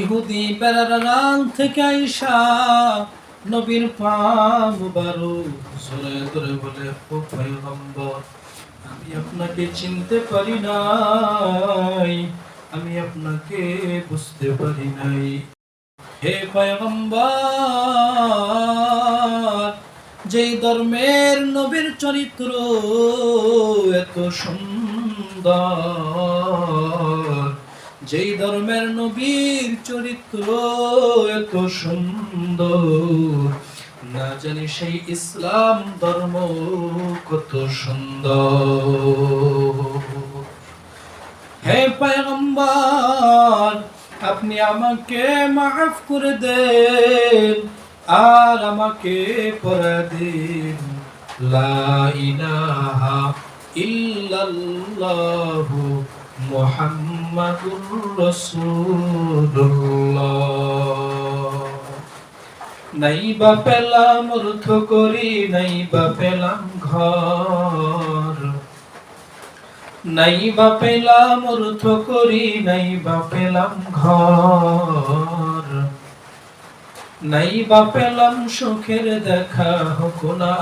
ইহুদি বেড়ারান থেকে আইসা নবীর পাম বারো সরে ধরে বলে আমি আপনাকে চিনতে পারি নাই। আমি আপনাকে বুঝতে পারি নাই। হে পয়গম্বর, যেই ধর্মের নবীর চরিত্র এত সুন্দর। যেই ধর্মের নবীর চরিত্র এত সুন্দর, না জানি সেই ইসলাম ধর্ম কত সুন্দর। হে পয়গম্বর, আপনি আমাকে মাফ করে দেন, আর আমাকে পড়া দিন। লা ইলাহা ইল্লাল্লাহু মুহাম্মাদুর রাসূলুল্লাহ। নাই বা পেলাম অর্থ করি নাই বা পেলাম ঘর। নাই বা পেলাম অর্থ করি নাই বা পেলাম ঘর। নাই বা পেলাম সুখের দেখা হোক না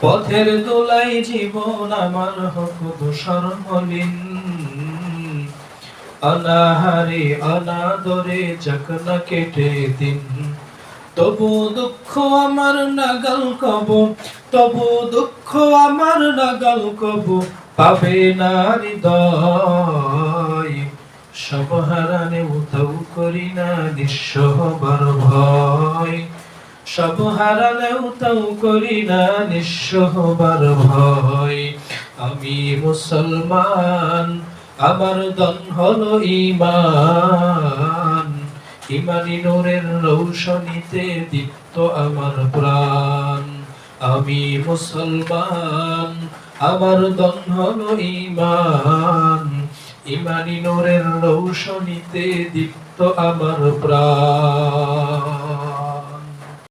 পথের দোলাই জীবন আমার হোক দোষর মলিন। অনাহারে অনাদরে যখন কেটে দিন। তবু দুঃখ আমার নাগাল কব, তবু দুঃখ আমার নাগাল কব, পাবে না হৃদয়। সব হারানে উধাও করি না নিঃস্ব ভয় সব হারালে উতাও করি না নিঃস্ব ভয়। আমি মুসলমান, আমার দন হলো ইমান ইমানি নূরের রৌশনীতে দীপ্ত আমার প্রাণ। আমি মুসলমান, আমার দন হলো ইমান ইমানি নূরের রৌশনীতে দীপ্ত আমার প্রাণ।